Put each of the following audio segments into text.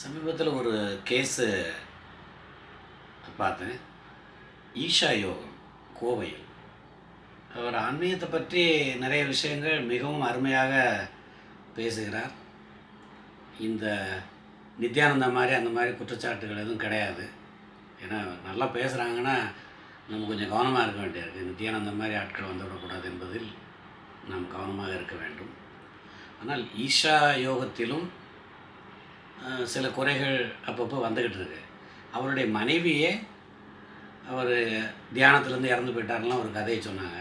சமீபத்தில் ஒரு கேஸு பார்த்தேன். ஈஷா யோகம் கோவையில். அவர் ஆன்மீகத்தை பற்றி நிறைய விஷயங்கள் மிகவும் அருமையாக பேசுகிறார். இந்த நித்யானந்தா மாதிரி அந்த மாதிரி குற்றச்சாட்டுகள் எதுவும் கிடையாது. ஏன்னா நல்லா பேசுகிறாங்கன்னா நம்ம கொஞ்சம் கவனமாக இருக்க வேண்டியிருக்கு. நித்யானந்தா மாதிரி ஆட்கள் வந்துவிடக்கூடாது என்பதில் நாம் கவனமாக இருக்க வேண்டும். ஆனால் ஈஷா யோகத்திலும் சில குறைகள் அப்பப்போ வந்துக்கிட்டு இருக்கு. அவருடைய மனைவியே அவர் தியானத்துலேருந்து இறந்து போயிட்டார்லாம் ஒரு கதையை சொன்னாங்க.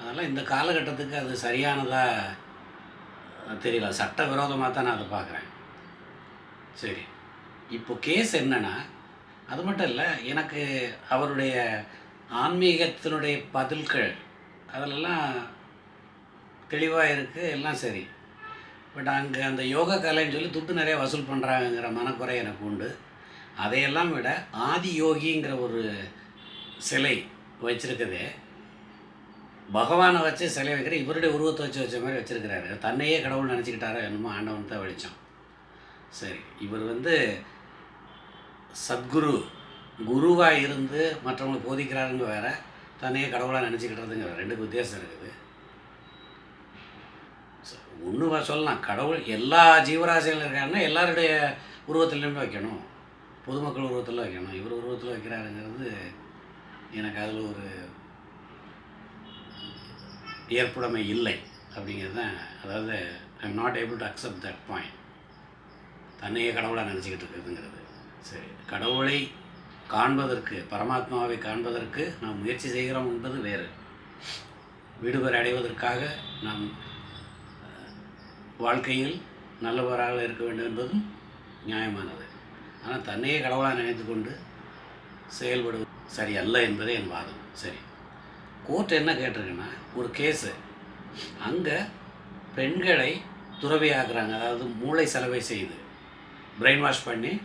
அதெல்லாம் இந்த காலகட்டத்துக்கு அது சரியானதாக தெரியல. சட்ட விரோதமாக தான் நான் அதை பார்க்குறேன். சரி. இப்போ கேஸ் என்னென்னா அது மட்டும் இல்லை எனக்கு அவருடைய ஆன்மீகத்தினுடைய பதில்கள் அதிலெல்லாம் தெளிவாக இருக்குது எல்லாம் சரி. பட் அங்கே அந்த யோக கலைன்னு சொல்லி துட்டு நிறைய வசூல் பண்ணுறாங்கங்கிற மனக்குறை எனக்கு உண்டு. அதையெல்லாம் விட ஆதி யோகிங்கிற ஒரு சிலை வச்சுருக்குதே பகவானை வச்சு சிலை வைக்கிற இவருடைய உருவத்தை வச்சு வச்ச மாதிரி வச்சுருக்கிறாரு. தன்னையே கடவுள் நினச்சிக்கிட்டாரோ என்னமோ ஆண்டவன் தான் வெளிச்சம். சரி இவர் வந்து சத்குரு குருவாக இருந்து மற்றவங்களுக்கு போதிக்கிறாருங்க வேறு தன்னையே கடவுளாக நினச்சிக்கிட்டதுங்க ரெண்டுக்கு வித்தியாசம் இருக்குது. ஒன்று சொல்லலாம். கடவுள் எல்லா ஜீவராசிகளும் இருக்காருன்னா எல்லாருடைய உருவத்துலேயுமே வைக்கணும். பொதுமக்கள் உருவத்தில் வைக்கணும். இவர் உருவத்தில் வைக்கிறாருங்கிறது எனக்கு அதில் ஒரு ஏற்புடைமை இல்லை அப்படிங்கிறது தான். அதாவது I am not able to accept that point தன்னையே கடவுளாக நினச்சிக்கிட்டு இருக்குதுங்கிறது சரி கடவுளை காண்பதற்கு பரமாத்மாவை காண்பதற்கு நாம் முயற்சி செய்கிறோம் என்பது வேறு. விடுபறை அடைவதற்காக நாம் வாழ்க்கையில் நல்லவராக இருக்க வேண்டும் என்பதும் நியாயமானது. ஆனால் தன்னையே கடவுளாக நினைத்து கொண்டு செயல்படுவது சரியல்ல என்பதே என் வாதம். சரி. கோர்ட் என்ன கேட்டிருக்குன்னா ஒரு கேஸு அங்கே பெண்களை துறவியாக்குறாங்க. அதாவது மூளை செலவை செய்து. பிரெயின் வாஷ் பண்ணி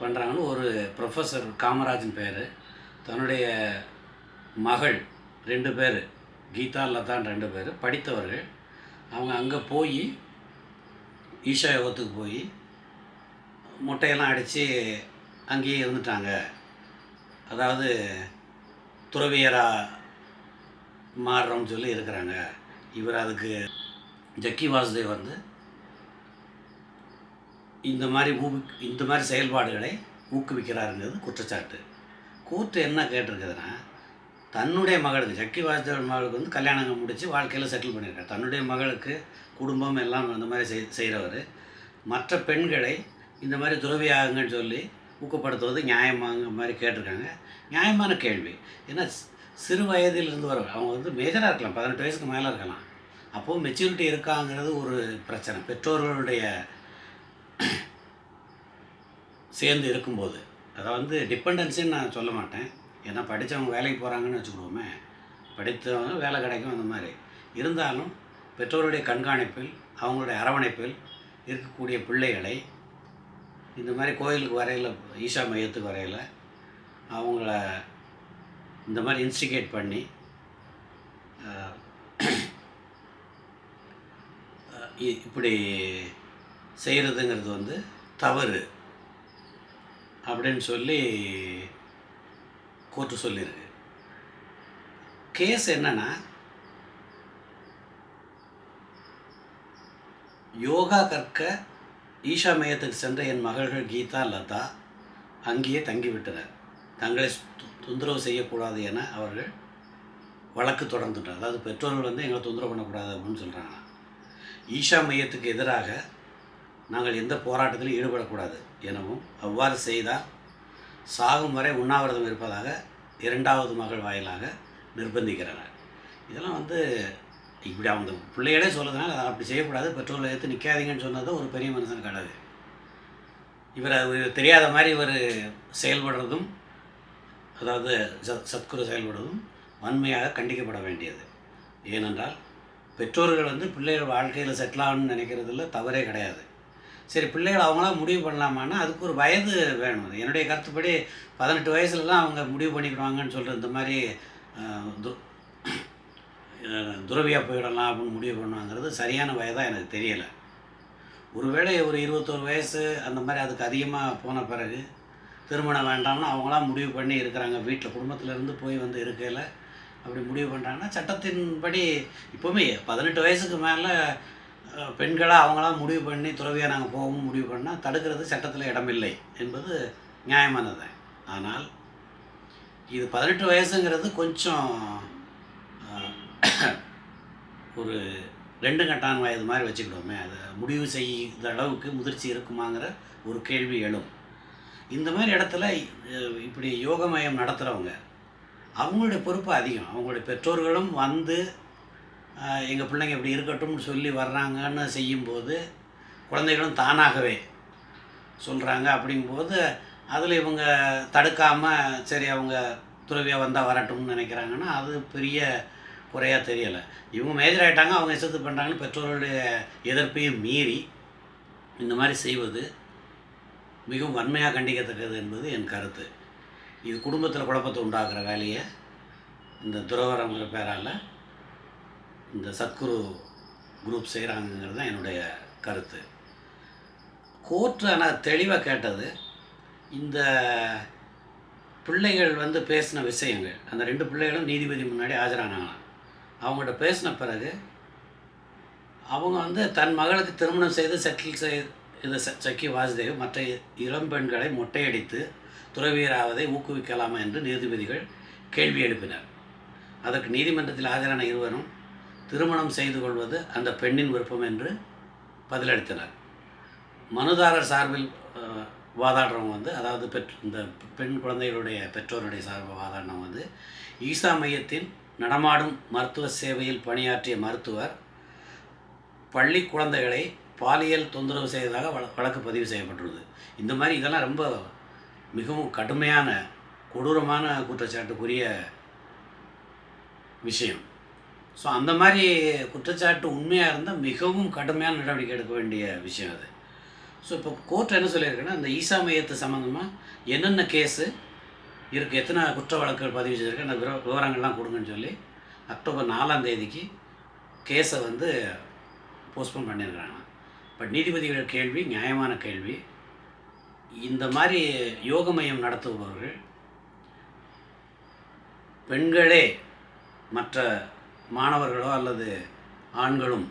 பண்ணுறாங்கன்னு ஒரு ப்ரொஃபஸர் காமராஜன் பேர். தன்னுடைய மகள் ரெண்டு பேர். கீதா லதான் ரெண்டு பேர். படித்தவர்கள். அவங்க அங்கே போய் ஈஷா யோகத்துக்கு போய் முட்டையெல்லாம் அடித்து அங்கேயே இருந்துட்டாங்க. அதாவது துறவியராக மாறுறோம்னு சொல்லி இருக்கிறாங்க. இவர் அதுக்கு ஜக்கி வாசுதேவ் வந்து இந்த மாதிரி ஊ இந்த மாதிரி செயல்பாடுகளை ஊக்குவிக்கிறாருங்கிறது குற்றச்சாட்டு. கோர்ட்டு என்ன கேட்டிருக்குதுன்னா தன்னுடைய மகளுக்கு சக்தி வாசுதேவன் மகளுக்கு வந்து கல்யாணம் முடித்து வாழ்க்கையில் செட்டில் பண்ணியிருக்கார். தன்னுடைய மகளுக்கு குடும்பம் எல்லாம் அந்த மாதிரி செய் செய்கிறவர் மற்ற பெண்களை இந்த மாதிரி துறவியாகுங்கன்னு சொல்லி ஊக்கப்படுத்துவது நியாயமாங்க மாதிரி கேட்டிருக்காங்க. நியாயமான கேள்வி. ஏன்னா சிறு வயதிலிருந்து வர அவங்க வந்து மேஜராக இருக்கலாம் பதினெட்டு வயசுக்கு மேலே இருக்கலாம். அப்போது மெச்சூரிட்டி இருக்காங்கிறது ஒரு பிரச்சனை. பெற்றோர்களுடைய சேர்ந்து இருக்கும்போது. அதை வந்து டிபெண்டன்சின்னு நான் சொல்ல மாட்டேன். ஏன்னா படித்தவங்க வேலைக்கு போகிறாங்கன்னு வச்சுக்கிடுவோமே. படித்தவங்க வேலை கிடைக்கும் அந்த மாதிரி. இருந்தாலும் பெற்றோருடைய கண்காணிப்பில் அவங்களுடைய அரவணைப்பில் இருக்கக்கூடிய பிள்ளைகளை இந்த மாதிரி கோயிலுக்கு வரையில் ஈஷா மையத்துக்கு வரையில் அவங்கள இந்த மாதிரி இன்ஸ்டிகேட் பண்ணி இ- இப்படி செய்கிறதுங்கிறது வந்து தவறு. அப்படின்னு சொல்லி கோர்ட்டு சொல்லியிருக்கு. கேஸ் என்னன்னா யோகா கற்க ஈஷா மையத்துக்கு சென்ற என் மகள்கள் கீதா லதா அங்கேயே தங்கிவிட்டனர். தங்களை தொந்தரவு செய்யக்கூடாது என அவர்கள் வழக்கு தொடர்ந்துட்டார் அதாவது பெற்றோர்கள் வந்து எங்களை தொந்தரவு பண்ணக்கூடாது அப்படின்னு சொல்கிறாங்க ஈஷா மையத்துக்கு எதிராக நாங்கள் எந்த போராட்டத்திலும் ஈடுபடக்கூடாது எனவும் அவ்வாறு செய்தால் சாகும் வரை உண்ணாவிரதம் இருப்பதாக இரண்டாவது மகள் வாயிலாக நிர்பந்திக்கிறார். இதெல்லாம் வந்து இப்படி அவங்க பிள்ளைகளே சொல்கிறதுனால அதை அப்படி செய்யக்கூடாது. பெற்றோர்களை எடுத்து நிற்காதீங்கன்னு சொன்னது ஒரு பெரிய மனுஷன் கிடையாது இவர் அது தெரியாத மாதிரி இவர் செயல்படுறதும் அதாவது சத் சத்குரு செயல்படுவதும் வன்மையாக கண்டிக்கப்பட வேண்டியது. ஏனென்றால் பெற்றோர்கள் வந்து பிள்ளைகள் வாழ்க்கையில் செட்டில் ஆகணும்னு நினைக்கிறதுல தவறே கிடையாது. சரி பிள்ளைகள் அவங்களாம் முடிவு பண்ணலாமான்னா அதுக்கு ஒரு வயது வேணும். என்னுடைய கருத்துப்படி பதினெட்டு வயசுலலாம் அவங்க முடிவு பண்ணிக்கிடுவாங்கன்னு சொல்கிற இந்த மாதிரி து துறவியாக போயிடலாம் அப்படின்னு முடிவு பண்ணுவாங்கிறது சரியான வயதாக எனக்கு தெரியலை. ஒருவேளை ஒரு இருபத்தோரு வயசு அந்த மாதிரி அதுக்கு அதிகமாக போன பிறகு திருமணம் வேண்டாம்னு அவங்களாம் முடிவு பண்ணி இருக்கிறாங்க. வீட்டில் குடும்பத்திலேருந்து போய் வந்து இருக்கையில் அப்படி முடிவு பண்ணுறாங்கன்னா சட்டத்தின்படி இப்போவுமே பதினெட்டு வயசுக்கு மேலே பெண்களாக அவங்களாம் முடிவு பண்ணி துறவியாக நாங்கள் போகவும் முடிவு பண்ணால் தடுக்கிறது சட்டத்தில் இடமில்லை என்பது நியாயமானது. ஆனால் இது பதினெட்டு வயசுங்கிறது கொஞ்சம் ஒரு ரெண்டு கட்டான் வயது மாதிரி வச்சுக்கிடுவோமே அதை முடிவு செய்த அளவுக்கு முதிர்ச்சி இருக்குமாங்கிற ஒரு கேள்வி எழும். இந்த மாதிரி இடத்துல இப்படி இப்படி யோகமயம் நடத்துகிறவங்க அவங்களுடைய பொறுப்பு அதிகம். அவங்களுடைய பெற்றோர்களும் வந்து எங்கள் பிள்ளைங்க இப்படி இருக்கட்டும்னு சொல்லி வர்றாங்கன்னு செய்யும்போது குழந்தைகளும் தானாகவே சொல்கிறாங்க அப்படிங்கும்போது அதில் இவங்க தடுக்காமல் சரி அவங்க துறவியாக வந்தால் வரட்டும்னு நினைக்கிறாங்கன்னா அது பெரிய குறையாக தெரியலை. இவங்க மேஜர் ஆகிட்டாங்க அவங்க இஷ்டத்து பண்ணுறாங்கன்னு பெற்றோர்களுடைய எதிர்ப்பையும் மீறி இந்த மாதிரி செய்வது மிகவும் வன்மையாக கண்டிக்கத்தக்கது என்பது என் கருத்து. இது குடும்பத்தில் குழப்பத்தை உண்டாக்குற வேலையை இந்த துறவரங்கிற பேரால் இந்த சத்குரு குரூப் செய்கிறாங்கங்கிறது தான் என்னுடைய கருத்து. கோர்ட்டு ஆனால் தெளிவாக கேட்டது இந்த பிள்ளைகள் வந்து பேசின விஷயங்கள் அந்த ரெண்டு பிள்ளைகளும் நீதிபதி முன்னாடி ஆஜரானாங்களாம். அவங்கள்ட்ட பேசின பிறகு அவங்க வந்து தன் மகளுக்கு திருமணம் செய்து செட்டில் செய் இது ச- சக்கி வாசுதேவ் மற்ற இளம்பெண்களை மொட்டையடித்து துறவியராவதை ஊக்குவிக்கலாமா என்று நீதிபதிகள் கேள்வி எழுப்பினர். அதற்கு நீதிமன்றத்தில் ஆஜரான இருவரும் திருமணம் செய்து கொள்வது அந்த பெண்ணின் விருப்பம் என்று பதிலளித்தனர். மனுதாரர் சார்பில் வாதாடுறவங்க வந்து அதாவது பெற் இந்த பெண் குழந்தைகளுடைய பெற்றோருடைய சார்பில் வாதாடினவங்க வந்து ஈசா மையத்தின் நடமாடும் மருத்துவ சேவையில் பணியாற்றிய மருத்துவர் பள்ளி குழந்தைகளை பாலியல் தொந்தரவு செய்ததாக வழக்கு பதிவு செய்யப்பட்டுள்ளது. இந்த மாதிரி இதெல்லாம் ரொம்ப மிகவும் கடுமையான கொடூரமான குற்றச்சாட்டுக்குரிய விஷயம். ஸோ அந்த மாதிரி குற்றச்சாட்டு உண்மையாக இருந்தால் மிகவும் கடுமையான நடவடிக்கை எடுக்க வேண்டிய விஷயம் அது. ஸோ இப்போ கோர்ட் என்ன சொல்லியிருக்குன்னா இந்த ஈசா மையத்து சம்மந்தமாக என்னென்ன கேஸு இருக்குது எத்தனை குற்ற வழக்குகள் பதிவு செய்திருக்கு அந்த விவர விவரங்கள்லாம் கொடுங்கன்னு சொல்லி அக்டோபர் நாலாம் தேதிக்கு கேஸை வந்து போஸ்ட்போன் பண்ணியிருக்கிறாங்க. பட் நீதிபதிகள் கேள்வி நியாயமான கேள்வி. இந்த மாதிரி யோக மையம் நடத்துபவர்கள் பெண்களே மற்ற மாணவர்களோ அல்லது ஆண்களும்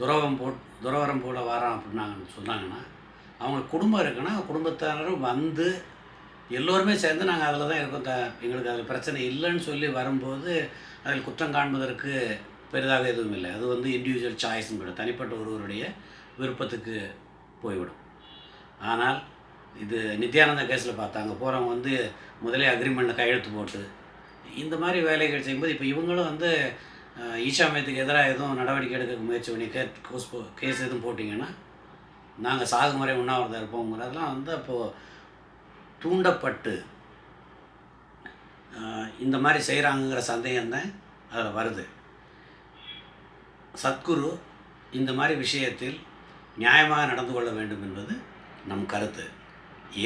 துறவம் போ துறவரம் போல வரோம் அப்படின்னாங்கன்னு சொன்னாங்கன்னா அவங்களுக்கு குடும்பம் இருக்குன்னா குடும்பத்தினரும் வந்து எல்லோருமே சேர்ந்து நாங்கள் அதில் தான் இருக்கோம் த எங்களுக்கு அதில் பிரச்சனை இல்லைன்னு சொல்லி வரும்போது அதில் குற்றம் காண்பதற்கு பெரிதாக எதுவும் இல்லை. அது வந்து இண்டிவிஜுவல் சாய்ஸும் கூட தனிப்பட்ட ஒருவருடைய விருப்பத்துக்கு போய்விடும். ஆனால் இது நித்யானந்த கேஸில் பார்த்தாங்க போகிறவங்க வந்து முதலே அக்ரிமெண்ட்டில் கையெழுத்து போட்டு இந்த மாதிரி வேலைகள் செய்யும்போது இப்போ இவங்களும் வந்து ஈஷா மையத்துக்கு எதிராக எதுவும் நடவடிக்கை எடுக்க முயற்சி பண்ணி கே கோஸ் போ கேஸ் எதுவும் போட்டிங்கன்னா நாங்கள் சாகுமுறை உண்ணாவிரதம் இருப்போங்கிறதெல்லாம் வந்து அப்போது தூண்டப்பட்டு இந்த மாதிரி செய்கிறாங்கங்கிற சந்தேகம் தான் அதில் வருது. சத்குரு இந்த மாதிரி விஷயத்தில் நியாயமாக நடந்து கொள்ள வேண்டும் என்பது நம் கருத்து.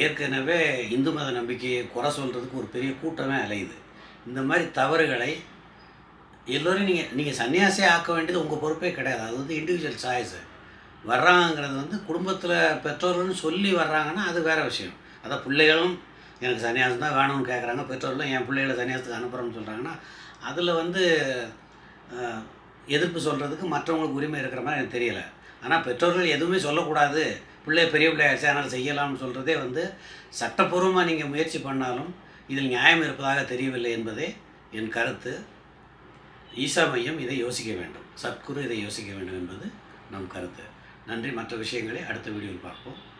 ஏற்கனவே இந்து மத நம்பிக்கையை குறை சொல்கிறதுக்கு ஒரு பெரிய கூட்டமே அலையுது. இந்த மாதிரி தவறுகளை எல்லோரையும் நீங்கள் நீங்கள் சன்னியாசியாக ஆக்க வேண்டியது உங்கள் பொறுப்பே கிடையாது. அது வந்து இண்டிவிஜுவல் சாய்ஸு வர்றாங்கிறது வந்து குடும்பத்தில் பெற்றோர்கள்னு சொல்லி வர்றாங்கன்னா அது வேறு விஷயம். அதான் பிள்ளைகளும் எனக்கு சன்னியாசம் தான் வேணும்னு கேட்குறாங்க பெற்றோர்களும் என் பிள்ளைகளை சன்னியாசத்துக்கு அனுப்புகிறோம்னு சொல்கிறாங்கன்னா அதில் வந்து எதிர்ப்பு சொல்கிறதுக்கு மற்றவங்களுக்கு உரிமை இருக்கிற மாதிரி எனக்கு தெரியலை. ஆனால் பெற்றோர்கள் எதுவுமே சொல்லக்கூடாது. பிள்ளை பெரிய பிள்ளையாச்சு அதனால் செய்யலாம்னு சொல்கிறதே வந்து சட்டப்பூர்வமாக நீங்கள் முயற்சி பண்ணாலும் இதில் நியாயம் இருப்பதாக தெரியவில்லை என்பதே என் கருத்து. ஈசா மையம் இதை யோசிக்க வேண்டும். சத்குரு இதை யோசிக்க வேண்டும் என்பது நம் கருத்து. நன்றி. மற்ற விஷயங்களை அடுத்த வீடியோவில் பார்ப்போம்.